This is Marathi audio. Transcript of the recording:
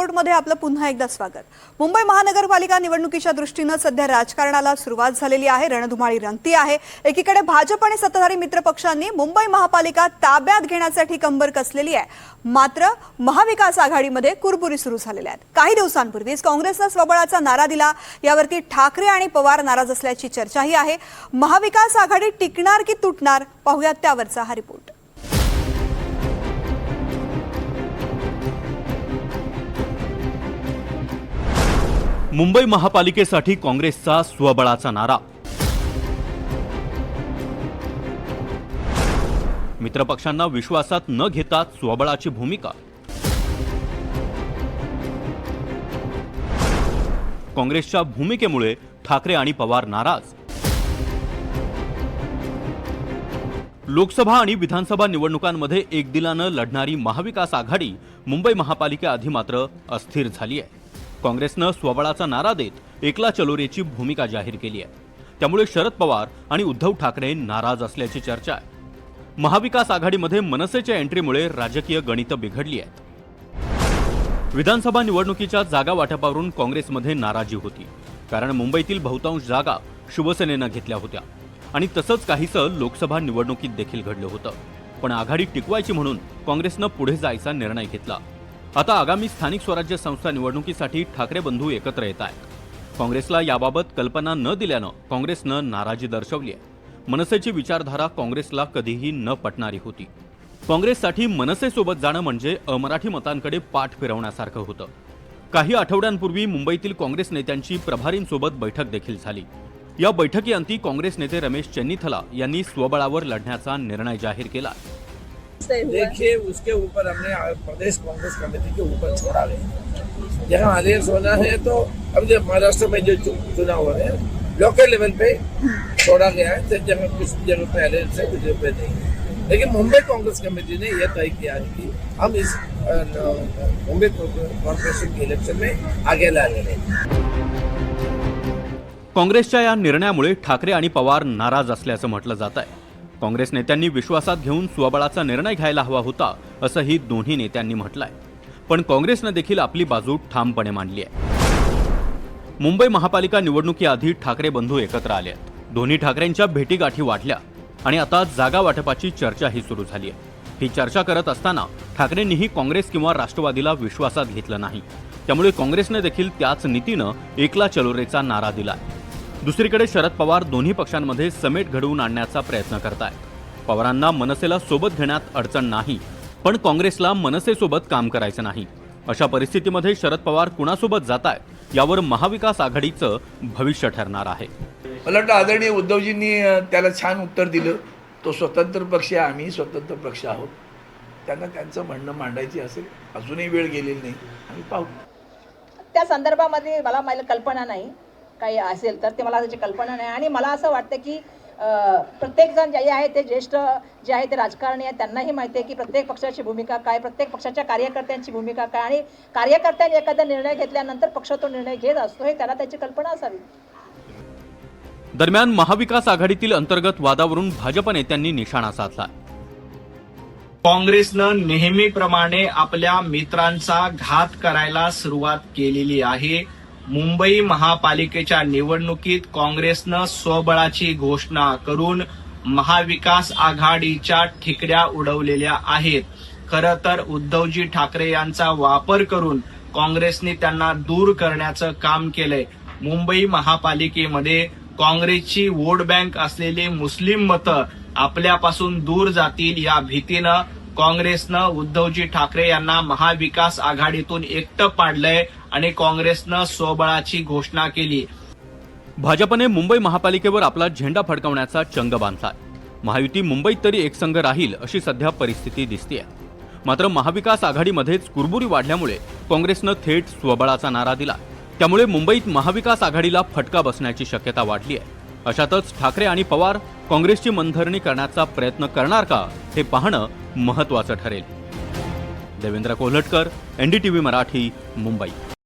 रिपोर्टमध्ये आपलं पुन्हा एकदा स्वागत. मुंबई महानगरपालिका निवडणुकीच्या दृष्टीनं सध्या राजकारणाला सुरुवात झालेली आहे रणधुमाळी रंगती आहे. एकीकडे भाजप आणि सत्ताधारी मित्र पक्षांनी मुंबई महापालिका ताब्यात घेण्यासाठी कंबर कसलेली आहे. मात्र महाविकास आघाडीमध्ये कुरबुरी सुरू झालेल्या आहेत. काही दिवसांपूर्वीच काँग्रेसनं स्वबळाचा नारा दिला. यावरती ठाकरे आणि पवार नाराज असल्याची चर्चाही आहे. महाविकास आघाडी टिकणार की तुटणार? पाहुयात त्यावरचा हा रिपोर्ट मुंबई महापालिकेसाठी काँग्रेसचा स्वबळाचा नारा. मित्रपक्षांना विश्वासात न घेता स्वबळाची भूमिका. काँग्रेसच्या भूमिकेमुळे ठाकरे आणि पवार नाराज. लोकसभा आणि विधानसभा निवडणुकांमध्ये एक दिलानं लढणारी महाविकास आघाडी मुंबई महापालिकेआधी मात्र अस्थिर झाली आहे काँग्रेसनं स्वबळाचा नारा देत एकला चलोरेची भूमिका जाहीर केली आहे. त्यामुळे शरद पवार आणि उद्धव ठाकरे नाराज असल्याची चर्चा आहे. महाविकास आघाडीमध्ये मनसेच्या एंट्रीमुळे राजकीय गणितं बिघडली आहेत. विधानसभा निवडणुकीच्या जागा वाटपावरून काँग्रेसमध्ये नाराजी होती. कारण मुंबईतील बहुतांश जागा शिवसेनेनं घेतल्या होत्या. आणि तसंच काहीसं लोकसभा निवडणुकीत देखील घडलं होतं. पण आघाडी टिकवायची म्हणून काँग्रेसनं पुढे जायचा निर्णय घेतला. आता आगामी स्थानिक स्वराज्य संस्था निवडणुकीसाठी ठाकरे बंधू एकत्र येत आहेत. काँग्रेसला याबाबत कल्पना न दिल्यानं काँग्रेसनं नाराजी दर्शवली आहे. मनसेची विचारधारा काँग्रेसला कधीही न पटणारी होती. काँग्रेससाठी मनसेसोबत जाणं म्हणजे अमराठी मतांकडे पाठ फिरवण्यासारखं होतं. काही आठवड्यांपूर्वी मुंबईतील काँग्रेस नेत्यांची प्रभारींसोबत बैठक देखील झाली. या बैठकीअंती काँग्रेस नेते रमेश चेन्नीथला यांनी स्वबळावर लढण्याचा निर्णय जाहीर केला. देखिए उसके ऊपर हमने प्रदेश कांग्रेस कमेटी के ऊपर छोड़ा है। जहाँ आदेश होना है तो अब जब महाराष्ट्र में जो चुनाव हो रहे हैं लोकल लेवल पे छोड़ा गया है तो जगह कुछ जगह पे अलेंस है कुछ जगह पे नहीं है। लेकिन मुंबई कांग्रेस कमेटी ने यह तय किया है कि हम इस मुंबई कॉरपोरेशन के इलेक्शन में आगे ला रहे हैं। काँग्रेसच्या या निर्णयामुळे ठाकरे आणि पवार नाराज असल्याचं म्हटलं जात आहे. काँग्रेस नेत्यांनी विश्वासात घेऊन स्वबळाचा निर्णय घ्यायला हवा होता असंही दोन्ही नेत्यांनी म्हटलंय. पण काँग्रेसनं देखील आपली बाजू ठामपणे मांडली आहे. मुंबई महापालिका निवडणुकीआधी ठाकरे बंधू एकत्र आले आहेत. दोन्ही ठाकरेंच्या भेटीगाठी वाढल्या आणि आता जागा वाटपाची चर्चाही सुरू झाली आहे. ही चर्चा करत असताना ठाकरेंनीही काँग्रेस किंवा राष्ट्रवादीला विश्वासात घेतलं नाही. त्यामुळे काँग्रेसने देखील त्याच नीतीनं एकला चलोरेचा नारा दिला दुसरीकडे शरद पवार दोन्ही पक्षांमध्ये समेट घडवून आणण्याचा प्रयत्न करतायत. पवारांना मनसेला सोबत घेण्यात अडचण नाही पण काँग्रेसला मनसेसोबत काम करायचं नाही. अशा परिस्थितीमध्ये शरद पवार कुणासोबत जात आहेत यावर महाविकास आघाडीचं भविष्य ठरणार आहे. मला वाटतं आदरणीय उद्धवजींनी त्याला छान उत्तर दिलं. तो स्वतंत्र पक्ष आहे आम्ही स्वतंत्र पक्ष आहोत. त्यांना त्यांचं म्हणणं मांडायची असेल अजूनही वेळ गेलेली नाही. आम्ही पाहू. त्या संदर्भामध्ये मला मला कल्पना नाही. काही असेल तर ते मला त्याची कल्पना नाही. आणि मला असं वाटतं की प्रत्येकजण जे आहे ते ज्येष्ठ जे आहे ते राजकारणी आहेत त्यांनाही माहिती आहे की प्रत्येक पक्षाची भूमिका काय प्रत्येक पक्षाच्या कार्यकर्त्यांची भूमिका काय आणि कार्यकर्त्यांनी एखादा निर्णय घेतल्यानंतर पक्ष तो निर्णय घेत असतो हे त्याला त्याची कल्पना असावी. दरम्यान महाविकास आघाडीतील अंतर्गत वादावरून भाजप नेत्यांनी निशाणा साधला. काँग्रेसनं नेहमीप्रमाणे आपल्या मित्रांचा घात करायला सुरुवात केलेली आहे. मुंबई महापालिकेच्या निवडणुकीत काँग्रेसनं स्वबळाची घोषणा करून महाविकास आघाडीच्या ठिकऱ्या उडवलेल्या आहेत. खरं तर उद्धवजी ठाकरे यांचा वापर करून काँग्रेसने त्यांना दूर करण्याचं काम केलंय. मुंबई महापालिकेमध्ये काँग्रेसची वोट बँक असलेली मुस्लिम मतं आपल्यापासून दूर जातील या भीतीनं काँग्रेसनं उद्धवजी ठाकरे यांना महाविकास आघाडीतून एकटं पाडलंय. आणि काँग्रेसनं स्वबळाची घोषणा केली. भाजपने मुंबई महापालिकेवर आपला झेंडा फडकवण्याचा चंग बांधला महायुती मुंबईत तरी एकसंघ राहील अशी सध्या परिस्थिती दिसतीये. मात्र महाविकास आघाडीमध्येच कुरबुरी वाढल्यामुळे काँग्रेसनं थेट स्वबळाचा नारा दिला. त्यामुळे मुंबईत महाविकास आघाडीला फटका बसण्याची शक्यता वाढली आहे अशातच ठाकरे आणि पवार काँग्रेसची मनधरणी करण्याचा प्रयत्न करणार का हे पाहणं महत्वाचं ठरेल. देवेंद्र कोल्हटकर एनडीटीव्ही मराठी मुंबई.